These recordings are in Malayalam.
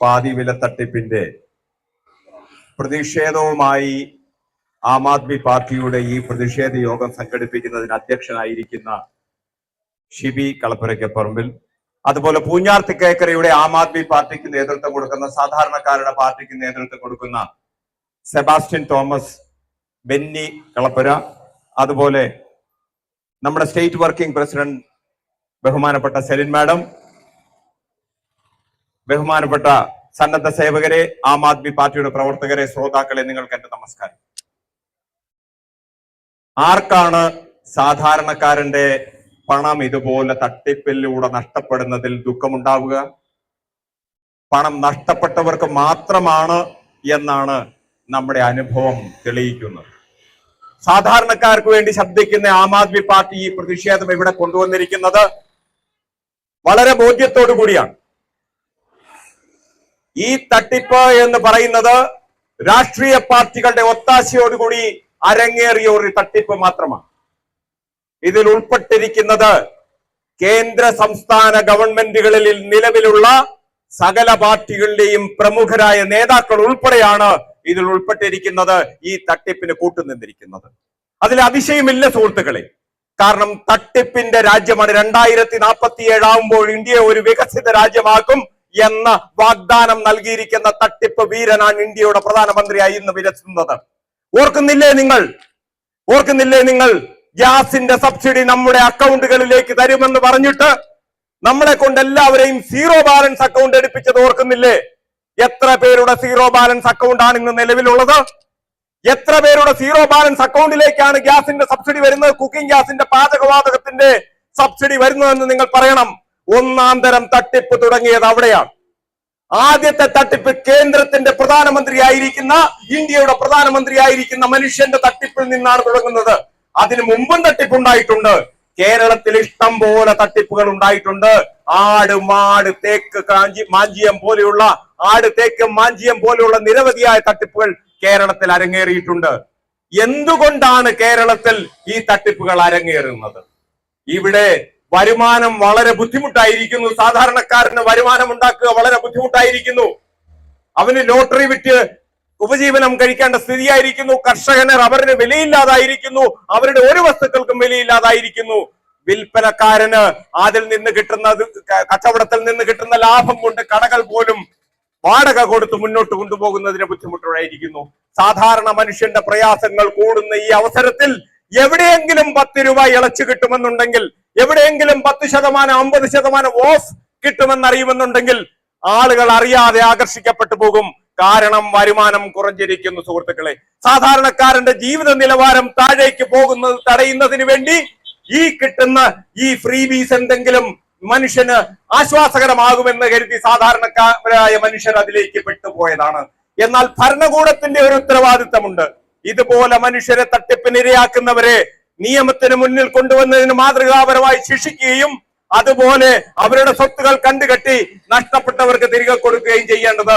പാതി വില തട്ടിപ്പിന്റെ പ്രതിഷേധവുമായി ആം ആദ്മി പാർട്ടിയുടെ ഈ പ്രതിഷേധ യോഗം സംഘടിപ്പിക്കുന്നതിന് അധ്യക്ഷനായിരിക്കുന്ന ഷിബി കളപ്പുരയ്ക്കപ്പറമ്പിൽ അതുപോലെ പൂഞ്ഞാർ തിക്കേക്കരയുടെ ആം ആദ്മി പാർട്ടിക്ക് നേതൃത്വം കൊടുക്കുന്ന സാധാരണക്കാരുടെ പാർട്ടിക്ക് നേതൃത്വം കൊടുക്കുന്ന സെബാസ്റ്റ്യൻ തോമസ് ബെന്നി കളപ്പുര അതുപോലെ നമ്മുടെ സ്റ്റേറ്റ് വർക്കിംഗ് പ്രസിഡന്റ് ബഹുമാനപ്പെട്ട സെലിൻ മാഡം ബഹുമാനപ്പെട്ട സന്നദ്ധ സേവകരെ ആം ആദ്മി പാർട്ടിയുടെ പ്രവർത്തകരെ ശ്രോതാക്കളെ നിങ്ങൾക്ക് എന്റെ നമസ്കാരം. ആർക്കാണ് സാധാരണക്കാരന്റെ പണം ഇതുപോലെ തട്ടിപ്പിലൂടെ നഷ്ടപ്പെടുന്നതിൽ ദുഃഖമുണ്ടാവുക? പണം നഷ്ടപ്പെട്ടവർക്ക് മാത്രമാണ് എന്നാണ് നമ്മുടെ അനുഭവം തെളിയിക്കുന്നത്. സാധാരണക്കാർക്ക് വേണ്ടി ശബ്ദിക്കുന്ന ആം ആദ്മി പാർട്ടി ഈ പ്രതിഷേധം ഇവിടെ കൊണ്ടുവന്നിരിക്കുന്നത്? വളരെ ബോധ്യത്തോടു കൂടിയാണ് ഈ തട്ടിപ്പ് എന്ന് പറയുന്നത് രാഷ്ട്രീയ പാർട്ടികളുടെ ഒത്താശയോടുകൂടി അരങ്ങേറിയ ഒരു തട്ടിപ്പ് മാത്രമാണ്. ഇതിൽ ഉൾപ്പെട്ടിരിക്കുന്നത് കേന്ദ്ര സംസ്ഥാന ഗവൺമെന്റുകളിൽ നിലവിലുള്ള സകല പാർട്ടികളുടെയും പ്രമുഖരായ നേതാക്കൾ ഉൾപ്പെടെയാണ് ഇതിൽ ഉൾപ്പെട്ടിരിക്കുന്നത് ഈ തട്ടിപ്പിന് കൂട്ടുനിന്നിരിക്കുന്നത്. അതിൽ അതിശയമില്ല സുഹൃത്തുക്കളെ. കാരണം തട്ടിപ്പിന്റെ രാജ്യമാണ് രണ്ടായിരത്തി നാൽപ്പത്തി ഏഴാവുമ്പോൾ ഇന്ത്യയെ ഒരു വികസിത രാജ്യമാക്കും. എന്ന വാഗ്ദാനം നൽകിയിരിക്കുന്ന തട്ടിപ്പ് വീരനാണ് ഇന്ത്യയുടെ പ്രധാനമന്ത്രിയായി ഇന്ന് വിരച്ചുന്നത് ഓർക്കുന്നില്ലേ നിങ്ങൾ? ഓർക്കുന്നില്ലേ നിങ്ങൾ? ഗ്യാസിന്റെ സബ്സിഡി നമ്മുടെ അക്കൗണ്ടുകളിലേക്ക് തരുമെന്ന് പറഞ്ഞിട്ട് നമ്മളെ കൊണ്ട് എല്ലാവരെയും സീറോ ബാലൻസ് അക്കൗണ്ട് എടുപ്പിച്ചത് ഓർക്കുന്നില്ലേ? എത്ര പേരുടെ സീറോ ബാലൻസ് അക്കൗണ്ട് ആണ് ഇന്ന് നിലവിലുള്ളത്? എത്ര പേരുടെ സീറോ ബാലൻസ് അക്കൗണ്ടിലേക്കാണ് ഗ്യാസിന്റെ സബ്സിഡി വരുന്നത്? കുക്കിംഗ് ഗ്യാസിന്റെ പാചകവാതകത്തിന്റെ സബ്സിഡി വരുന്നതെന്ന് നിങ്ങൾ പറയണം. ഒന്നാം തരം തട്ടിപ്പ് തുടങ്ങിയത് അവിടെയാണ്. ആദ്യത്തെ തട്ടിപ്പ് കേന്ദ്രത്തിന്റെ പ്രധാനമന്ത്രിയായിരിക്കുന്ന ഇന്ത്യയുടെ പ്രധാനമന്ത്രിയായിരിക്കുന്ന മനുഷ്യന്റെ തട്ടിപ്പിൽ നിന്നാണ് തുടങ്ങുന്നത്. അതിനു മുമ്പും തട്ടിപ്പുണ്ടായിട്ടുണ്ട്. കേരളത്തിൽ ഇഷ്ടം പോലെ തട്ടിപ്പുകൾ ഉണ്ടായിട്ടുണ്ട്. ആട് മാട് തേക്ക് കാഞ്ചി മാഞ്ചിയം പോലെയുള്ള ആട് തേക്ക് മാഞ്ചിയം പോലെയുള്ള നിരവധിയായ തട്ടിപ്പുകൾ കേരളത്തിൽ അരങ്ങേറിയിട്ടുണ്ട്. എന്തുകൊണ്ടാണ് കേരളത്തിൽ ഈ തട്ടിപ്പുകൾ അരങ്ങേറുന്നത്? ഇവിടെ വരുമാനം വളരെ ബുദ്ധിമുട്ടായിരിക്കുന്നു. സാധാരണക്കാരന് വരുമാനം ഉണ്ടാക്കുക വളരെ ബുദ്ധിമുട്ടായിരിക്കുന്നു. അവന് ലോട്ടറി വിറ്റ് ഉപജീവനം കഴിക്കേണ്ട സ്ഥിതിയായിരിക്കുന്നു. കർഷകന് റബ്ബറിന് വിലയില്ലാതായിരിക്കുന്നു. അവരുടെ ഒരു വസ്തുക്കൾക്കും വിലയില്ലാതായിരിക്കുന്നു. വിൽപ്പനക്കാരന് അതിൽ നിന്ന് കിട്ടുന്ന കച്ചവടത്തിൽ നിന്ന് കിട്ടുന്ന ലാഭം കൊണ്ട് കടകൾ പോലും വാടക കൊടുത്ത് മുന്നോട്ട് കൊണ്ടുപോകുന്നതിന് ബുദ്ധിമുട്ടുണ്ടായിരിക്കുന്നു സാധാരണ മനുഷ്യന്റെ പ്രയാസങ്ങൾ കൂടുന്ന ഈ അവസരത്തിൽ എവിടെയെങ്കിലും പത്ത് രൂപ ഇളച്ചു കിട്ടുമെന്നുണ്ടെങ്കിൽ എവിടെയെങ്കിലും പത്ത് ശതമാനം അമ്പത് ശതമാനം ഓഫ് കിട്ടുമെന്നറിയുമെന്നുണ്ടെങ്കിൽ ആളുകൾ അറിയാതെ ആകർഷിക്കപ്പെട്ടു പോകും. കാരണം വരുമാനം കുറഞ്ഞിരിക്കുന്നു സുഹൃത്തുക്കളെ. സാധാരണക്കാരന്റെ ജീവിത നിലവാരം താഴേക്ക് പോകുന്നത് തടയുന്നതിന് വേണ്ടി ഈ കിട്ടുന്ന ഈ ഫ്രീ ബീസ് എന്തെങ്കിലും മനുഷ്യന് ആശ്വാസകരമാകുമെന്ന് കരുതി സാധാരണക്കാരായ മനുഷ്യർ അതിലേക്ക് പെട്ടുപോയതാണ്. എന്നാൽ ഭരണകൂടത്തിന്റെ ഒരു ഉത്തരവാദിത്തമുണ്ട്. ഇതുപോലെ മനുഷ്യരെ തട്ടിപ്പിനിരയാക്കുന്നവരെ നിയമത്തിന് മുന്നിൽ കൊണ്ടുവന്നതിന് മാതൃകാപരമായി ശിക്ഷിക്കുകയും അതുപോലെ അവരുടെ സ്വത്തുകൾ കണ്ടുകെട്ടി നഷ്ടപ്പെട്ടവർക്ക് തിരികെ കൊടുക്കുകയും ചെയ്യേണ്ടത്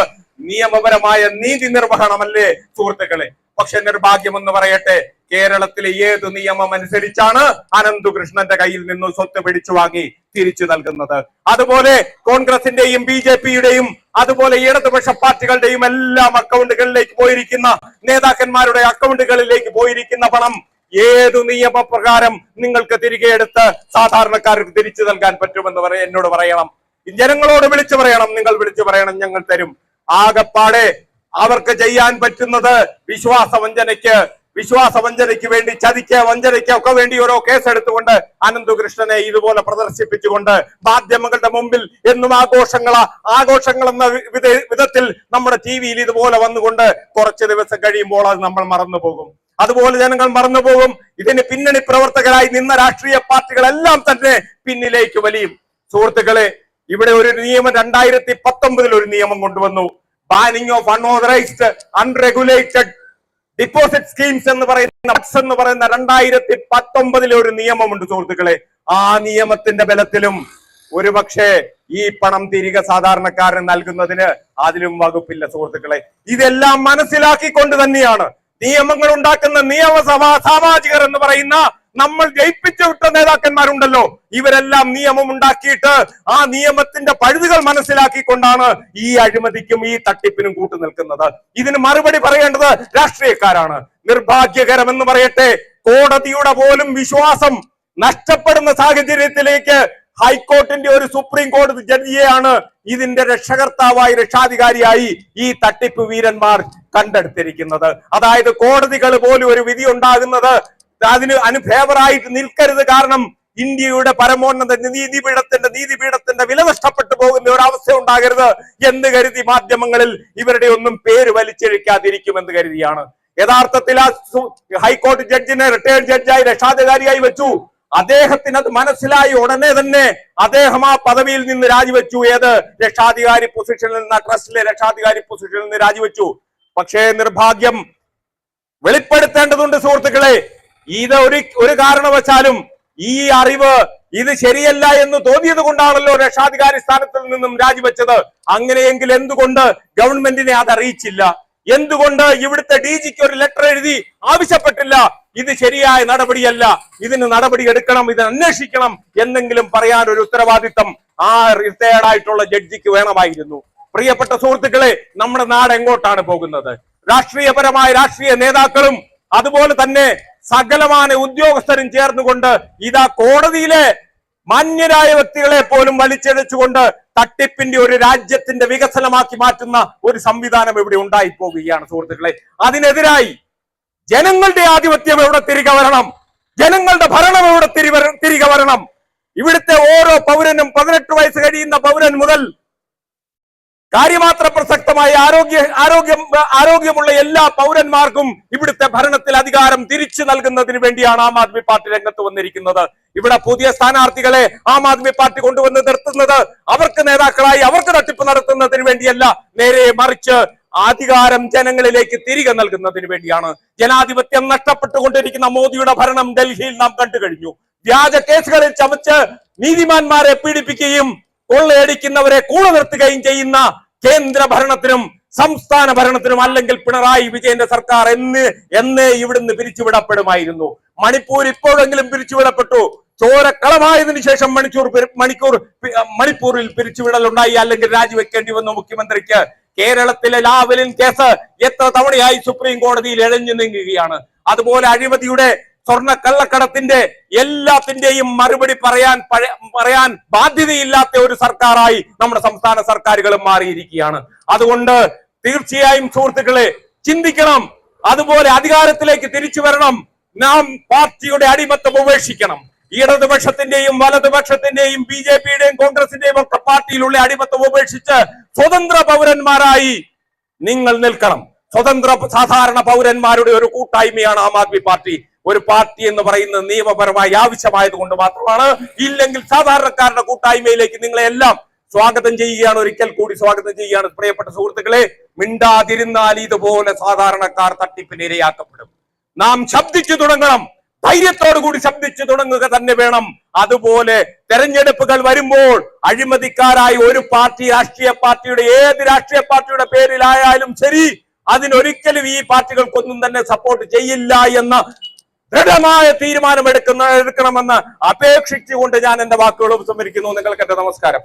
നിയമപരമായ നീതി നിർവഹണമല്ലേ സുഹൃത്തുക്കളെ? പക്ഷെ നിർഭാഗ്യം എന്ന് പറയട്ടെ. കേരളത്തിലെ ഏത് നിയമം അനുസരിച്ചാണ് അനന്തുകൃഷ്ണന്റെ കയ്യിൽ നിന്ന് സ്വത്ത് പിടിച്ചു വാങ്ങി തിരിച്ചു നൽകുന്നത്? അതുപോലെ കോൺഗ്രസിന്റെയും ബി ജെ പിയുടെയും അതുപോലെ ഇടതുപക്ഷ പാർട്ടികളുടെയും എല്ലാം അക്കൗണ്ടുകളിലേക്ക് പോയിരിക്കുന്ന നേതാക്കന്മാരുടെ അക്കൗണ്ടുകളിലേക്ക് പോയിരിക്കുന്ന പണം ഏതു നിയമപ്രകാരം നിങ്ങൾക്ക് തിരികെ എടുത്ത് സാധാരണക്കാർക്ക് തിരിച്ചു നൽകാൻ പറ്റുമെന്ന് പറയ എന്നോട് പറയണം. ജനങ്ങളോട് വിളിച്ചു പറയണം. നിങ്ങൾ വിളിച്ചു പറയണം. ഞങ്ങൾ തരും. ആകപ്പാടെ അവർക്ക് ചെയ്യാൻ പറ്റുന്നത് വിശ്വാസവഞ്ചനയ്ക്ക് വിശ്വാസവഞ്ചനയ്ക്ക് വേണ്ടി ചതിക്ക് വഞ്ചനയ്ക്ക് ഒക്കെ വേണ്ടി ഓരോ കേസ് എടുത്തുകൊണ്ട് അനന്തകൃഷ്ണനെ ഇതുപോലെ പ്രദർശിപ്പിച്ചുകൊണ്ട് മാധ്യമങ്ങളുടെ മുമ്പിൽ എന്നും ആഘോഷങ്ങളാ ആഘോഷങ്ങൾ എന്ന വിധത്തിൽ നമ്മുടെ ടി വിയിൽ ഇതുപോലെ വന്നുകൊണ്ട് കുറച്ച് ദിവസം കഴിയുമ്പോൾ അത് നമ്മൾ മറന്നു പോകും അതുപോലെ ജനങ്ങൾ മറന്നുപോകും. ഇതിന് പിന്നണി പ്രവർത്തകരായി നിന്ന രാഷ്ട്രീയ പാർട്ടികളെല്ലാം തന്നെ പിന്നിലേക്ക് വലിയും. സുഹൃത്തുക്കളെ ഇവിടെ ഒരു നിയമം രണ്ടായിരത്തി പത്തൊമ്പതിൽ ഒരു നിയമം കൊണ്ടുവന്നു. Banning of unauthorised unregulated deposit schemes എന്ന് പറയുന്ന എന്ന് പറയുന്ന രണ്ടായിരത്തി പത്തൊമ്പതിലെ ഒരു നിയമമുണ്ട് സുഹൃത്തുക്കളെ. ആ നിയമത്തിന്റെ ബലത്തിലും ഒരുപക്ഷെ ഈ പണം തിരികെ സാധാരണക്കാരന് നൽകുന്നതിന് അതിലും വകുപ്പില്ല സുഹൃത്തുക്കളെ. ഇതെല്ലാം മനസ്സിലാക്കിക്കൊണ്ട് തന്നെയാണ് നിയമങ്ങൾ ഉണ്ടാക്കുന്ന നിയമസഭാ സാമാജികർ എന്ന് പറയുന്ന നമ്മൾ ജയിപ്പിച്ചു വിട്ട നേതാക്കന്മാരുണ്ടല്ലോ. ഇവരെല്ലാം നിയമം ഉണ്ടാക്കിയിട്ട് ആ നിയമത്തിന്റെ പഴുതുകൾ മനസ്സിലാക്കിക്കൊണ്ടാണ് ഈ അഴിമതിക്കും ഈ തട്ടിപ്പിനും കൂട്ടു നിൽക്കുന്നത്. ഇതിന് മറുപടി പറയേണ്ടത് രാഷ്ട്രീയക്കാരാണ്. നിർഭാഗ്യകരം എന്ന് പറയട്ടെ കോടതിയുടെ പോലും വിശ്വാസം നഷ്ടപ്പെടുന്ന സാഹചര്യത്തിലേക്ക് ഹൈക്കോർട്ടിന്റെ ഒരു സുപ്രീം കോടതി ജഡ്ജിയെയാണ് ഇതിന്റെ രക്ഷകർത്താവായി രക്ഷാധികാരിയായി ഈ തട്ടിപ്പ് വീരന്മാർ കണ്ടെടുത്തിരിക്കുന്നത്. അതായത് കോടതികൾ പോലും ഒരു വിധി ഉണ്ടാകുന്നത് അതിന് അനുഫേവറായിട്ട് നിൽക്കരുത് കാരണം ഇന്ത്യയുടെ പരമോന്നത നീതിപീഠത്തിന്റെ നീതിപീഠത്തിന്റെ വില നഷ്ടപ്പെട്ടു പോകുന്ന ഒരു അവസ്ഥ ഉണ്ടാകരുത് എന്ന് കരുതി മാധ്യമങ്ങളിൽ ഇവരുടെ ഒന്നും പേര് വലിച്ചെഴിക്കാതിരിക്കുമെന്ന് കരുതിയാണ്. യഥാർത്ഥത്തിൽ ആ ഹൈക്കോടതി ജഡ്ജിനെ റിട്ടയർഡ് ജഡ്ജായി രക്ഷാധികാരിയായി വെച്ചു. അദ്ദേഹത്തിന് അത് മനസ്സിലായി ഉടനെ തന്നെ അദ്ദേഹം ആ പദവിയിൽ നിന്ന് രാജിവെച്ചു. ഏത്? രക്ഷാധികാരി പൊസിഷനിൽ നിന്ന് ട്രസ്റ്റിലെ രക്ഷാധികാരി പൊസിഷനിൽ നിന്ന് രാജിവെച്ചു. പക്ഷേ നിർഭാഗ്യം വെളിപ്പെടുത്തേണ്ടതുണ്ട് സുഹൃത്തുക്കളെ. ഇത് ഒരു ഒരു കാരണവശാലും ഈ അറിവ് ഇത് ശരിയല്ല എന്ന് തോന്നിയത് കൊണ്ടാണല്ലോ രക്ഷാധികാരി സ്ഥാനത്തിൽ നിന്നും രാജിവെച്ചത്. അങ്ങനെയെങ്കിൽ എന്തുകൊണ്ട് ഗവൺമെന്റിനെ അത് അറിയിച്ചില്ല എന്തുകൊണ്ട് ഇവിടുത്തെ ഡി ജിക്ക് ഒരു ലെറ്റർ എഴുതി ആവശ്യപ്പെട്ടില്ല? ഇത് ശരിയായ നടപടിയല്ല. ഇതിന് നടപടി എടുക്കണം ഇത് അന്വേഷിക്കണം എന്നെങ്കിലും പറയാൻ ഒരു ഉത്തരവാദിത്തം ആ റിട്ടയർഡ് ആയിട്ടുള്ള ജഡ്ജിക്ക് വേണമായിരുന്നു. പ്രിയപ്പെട്ട സുഹൃത്തുക്കളെ നമ്മുടെ നാട് എങ്ങോട്ടാണ് പോകുന്നത്? രാഷ്ട്രീയപരമായ രാഷ്ട്രീയ നേതാക്കളും അതുപോലെ തന്നെ സകലമായ ഉദ്യോഗസ്ഥരും ചേർന്നുകൊണ്ട് ഇതാ കോടതിയിലെ മാന്യരായ വ്യക്തികളെ പോലും വലിച്ചെടുച്ചുകൊണ്ട് തട്ടിപ്പിന്റെ ഒരു രാജ്യത്തിന്റെ വികസനമാക്കി മാറ്റുന്ന ഒരു സംവിധാനം ഇവിടെ ഉണ്ടായി പോകുകയാണ് സുഹൃത്തുക്കളെ. അതിനെതിരായി ജനങ്ങളുടെ ആധിപത്യം എവിടെ തിരികെ വരണം? ജനങ്ങളുടെ ഭരണം എവിടെ തിരി- തിരികെ വരണം? ഇവിടുത്തെ ഓരോ പൗരനും പതിനെട്ട് വയസ്സ് കഴിയുന്ന പൗരൻ മുതൽ കാര്യമാത്ര പ്രസക്തമായ ആരോഗ്യ ആരോഗ്യം ആരോഗ്യമുള്ള എല്ലാ പൗരന്മാർക്കും ഇവിടുത്തെ ഭരണത്തിൽ അധികാരം തിരിച്ചു നൽകുന്നതിന് വേണ്ടിയാണ് ആം ആദ്മി പാർട്ടി രംഗത്ത് വന്നിരിക്കുന്നത്. ഇവിടെ പുതിയ സ്ഥാനാർത്ഥികളെ ആം ആദ്മി പാർട്ടി കൊണ്ടുവന്ന് നിർത്തുന്നത് അവർക്ക് നേതാക്കളായി അവർക്ക് തട്ടിപ്പ് നടത്തുന്നതിന് വേണ്ടിയല്ല നേരെ മറിച്ച് അധികാരം ജനങ്ങളിലേക്ക് തിരികെ നൽകുന്നതിന് വേണ്ടിയാണ്. ജനാധിപത്യം നഷ്ടപ്പെട്ടുകൊണ്ടിരിക്കുന്ന മോദിയുടെ ഭരണം ഡൽഹിയിൽ നാം കണ്ടു കഴിഞ്ഞു വ്യാജ കേസുകളിൽ ചമച്ച് നീതിമാന്മാരെ പീഡിപ്പിക്കുകയും കൊള്ളയടിക്കുന്നവരെ കൂടെ നിർത്തുകയും ചെയ്യുന്ന കേന്ദ്ര ഭരണത്തിനും സംസ്ഥാന ഭരണത്തിനും അല്ലെങ്കിൽ പിണറായി വിജയന്റെ സർക്കാർ എന്ന് എന്നേ ഇവിടുന്ന് പിരിച്ചുവിടപ്പെടുമായിരുന്നു. മണിപ്പൂർ ഇപ്പോഴെങ്കിലും പിരിച്ചുവിടപ്പെട്ടു. ചോരക്കളമായതിനു ശേഷം മണിക്കൂർ മണിക്കൂർ മണിപ്പൂരിൽ പിരിച്ചുവിടലുണ്ടായി അല്ലെങ്കിൽ രാജിവെക്കേണ്ടി വന്നു മുഖ്യമന്ത്രിക്ക്. കേരളത്തിലെ ലാവലിൻ കേസ് എത്ര തവണയായി സുപ്രീം കോടതിയിൽ എഴഞ്ഞു നീങ്ങുകയാണ്. അതുപോലെ അഴിമതിയുടെ സ്വർണ കള്ളക്കടത്തിന്റെ എല്ലാത്തിന്റെയും മറുപടി പറയാൻ പറയാൻ ബാധ്യതയില്ലാത്ത ഒരു സർക്കാരായി നമ്മുടെ സംസ്ഥാന സർക്കാരുകൾ മാറിയിരിക്കുകയാണ്. അതുകൊണ്ട് തീർച്ചയായും സുഹൃത്തുക്കളെ ചിന്തിക്കണം. അതുപോലെ അധികാരത്തിലേക്ക് തിരിച്ചു വരണം. നാം പാർട്ടിയുടെ അടിമത്തം ഉപേക്ഷിക്കണം. ഇടതുപക്ഷത്തിന്റെയും വലതുപക്ഷത്തിന്റെയും ബി ജെ പിയുടെയും കോൺഗ്രസിന്റെയും ഒക്കെ പാർട്ടിയിലുള്ള അടിമത്തം ഉപേക്ഷിച്ച് സ്വതന്ത്ര പൗരന്മാരായി നിങ്ങൾ നിൽക്കണം. സ്വതന്ത്ര സാധാരണ പൗരന്മാരുടെ ഒരു കൂട്ടായ്മയാണ് ആം ആദ്മി പാർട്ടി. ഒരു പാർട്ടി എന്ന് പറയുന്നത് നിയമപരമായി ആവശ്യമായത് കൊണ്ട് മാത്രമാണ് ഇല്ലെങ്കിൽ സാധാരണക്കാരുടെ കൂട്ടായ്മയിലേക്ക് നിങ്ങളെ എല്ലാം സ്വാഗതം ചെയ്യുകയാണ് ഒരിക്കൽ കൂടി സ്വാഗതം ചെയ്യുകയാണ്. പ്രിയപ്പെട്ട സുഹൃത്തുക്കളെ മിണ്ടാതിരുന്നാൽ ഇതുപോലെ സാധാരണക്കാർ തട്ടിപ്പിന് ഇരയാക്കപ്പെടും. നാം ശബ്ദിച്ചു തുടങ്ങണം. ധൈര്യത്തോടു കൂടി ശബ്ദിച്ചു തുടങ്ങുക തന്നെ വേണം. അതുപോലെ തെരഞ്ഞെടുപ്പുകൾ വരുമ്പോൾ അഴിമതിക്കാരായി ഒരു പാർട്ടി രാഷ്ട്രീയ പാർട്ടിയുടെ ഏത് രാഷ്ട്രീയ പാർട്ടിയുടെ പേരിലായാലും ശരി അതിനൊരിക്കലും ഈ പാർട്ടികൾക്കൊന്നും തന്നെ സപ്പോർട്ട് ചെയ്യില്ല എന്ന ദൃഢമായ തീരുമാനം എടുക്കുന്ന എടുക്കണമെന്ന് അപേക്ഷിച്ചുകൊണ്ട് ഞാൻ എന്റെ വാക്കുകൾ ഉപസംഹരിക്കുന്നു. നിങ്ങൾക്ക് എന്റെ നമസ്കാരം